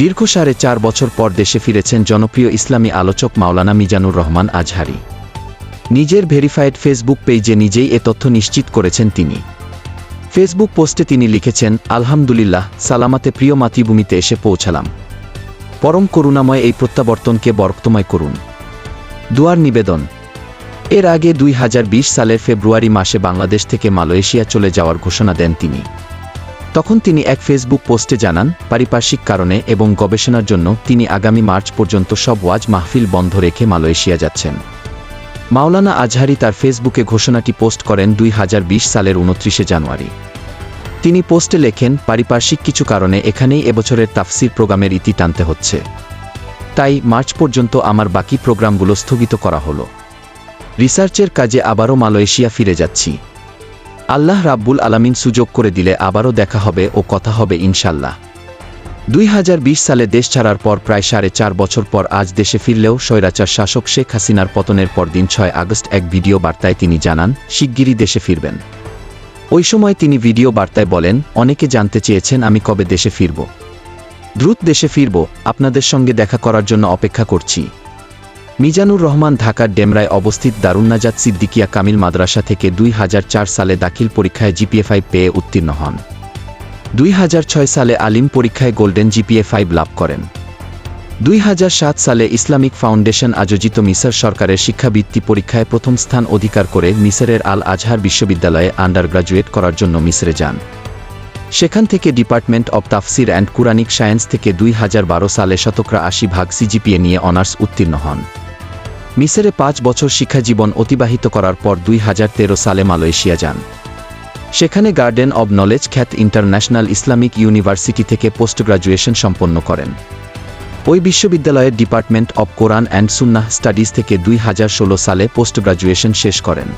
দীর্ঘ সাড়ে চার বছর পর দেশে ফিরেছেন জনপ্রিয় ইসলামী আলোচক মাওলানা মিজানুর রহমান আজহারি। নিজের ভেরিফাইড ফেসবুক পেজে নিজেই এ তথ্য নিশ্চিত করেছেন তিনি। ফেসবুক পোস্টে তিনি লিখেছেন, আলহামদুলিল্লাহ, সালামাতে প্রিয় মাতৃভূমিতে এসে পৌঁছালাম। পরম করুণাময় এই প্রত্যাবর্তনকে বরক্তময় করুন। দুয়ার নিবেদন, এর আগে দুই সালের ফেব্রুয়ারি মাসে বাংলাদেশ থেকে মালয়েশিয়া চলে যাওয়ার ঘোষণা দেন তিনি। তখন তিনি এক ফেসবুক পোস্টে জানান, পারিপার্শ্বিক কারণে এবং গবেষণার জন্য তিনি আগামী মার্চ পর্যন্ত সব ওয়াজ মাহফিল বন্ধ রেখে মালয়েশিয়া যাচ্ছেন। মাওলানা আজহারি তার ফেসবুকে ঘোষণাটি পোস্ট করেন দুই হাজার বিশ সালের উনত্রিশে জানুয়ারি। তিনি পোস্টে লেখেন, পারিপার্শ্বিক কিছু কারণে এখানেই এবছরের তাফসির প্রোগ্রামের ইতি টানতে হচ্ছে। তাই মার্চ পর্যন্ত আমার বাকি প্রোগ্রামগুলো স্থগিত করা হলো। রিসার্চের কাজে আবারও মালয়েশিয়া ফিরে যাচ্ছি। আল্লাহ রাব্বুল আলামিন সুযোগ করে দিলে আবারও দেখা হবে ও কথা হবে ইনশাল্লাহ। দুই হাজার বিশ সালে দেশ ছাড়ার পর প্রায় সাড়ে চার বছর পর আজ দেশে ফিরলেও স্বৈরাচার শাসক শেখ হাসিনার পতনের পর দিন ছয় আগস্ট এক ভিডিও বার্তায় তিনি জানান, শিগগিরই দেশে ফিরবেন। ওই সময় তিনি ভিডিও বার্তায় বলেন, অনেকে জানতে চেয়েছেন আমি কবে দেশে ফিরব। দ্রুত দেশে ফিরব, আপনাদের সঙ্গে দেখা করার জন্য অপেক্ষা করছি। মিজানুর রহমান ঢাকার ডেমরায় অবস্থিত দারুন্নাজাত সিদ্দিকিয়া কামিল মাদ্রাসা থেকে দুই হাজার চার সালে দাখিল পরীক্ষায় জিপিএ ফাইভ পেয়ে উত্তীর্ণ হন। দুই হাজার ছয় সালে আলিম পরীক্ষায় গোল্ডেন জিপিএ ফাইভ লাভ করেন। দুই হাজার সাত সালে ইসলামিক ফাউন্ডেশন আয়োজিত মিসর সরকারের শিক্ষাবৃত্তি পরীক্ষায় প্রথম স্থান অধিকার করে মিসরের আল আজহার বিশ্ববিদ্যালয়ে আন্ডার গ্রাজুয়েট করার জন্য মিসরে যান। সেখান থেকে ডিপার্টমেন্ট অব তাফসির অ্যান্ড কুরানিক সায়েন্স থেকে দুই হাজার বারো সালে শতকরা আশি ভাগ সিজিপিএ নিয়ে অনার্স উত্তীর্ণ হন। মিসরে পাঁচ বছর শিক্ষা জীবন অতিবাহিত করার পর দুই হাজার তেরো সালে মালয়েশিয়া যান। সেখানে গার্ডেন অব নলেজ খ্যাত ইন্টারন্যাশনাল ইসলামিক ইউনিভার্সিটি থেকে পোস্ট গ্রাজুয়েশন সম্পন্ন করেন। ওই বিশ্ববিদ্যালয়ের department of Quran and Sunnah studies থেকে দুই হাজার ষোলো সালে পোস্ট গ্রাজুয়েশন শেষ করেন।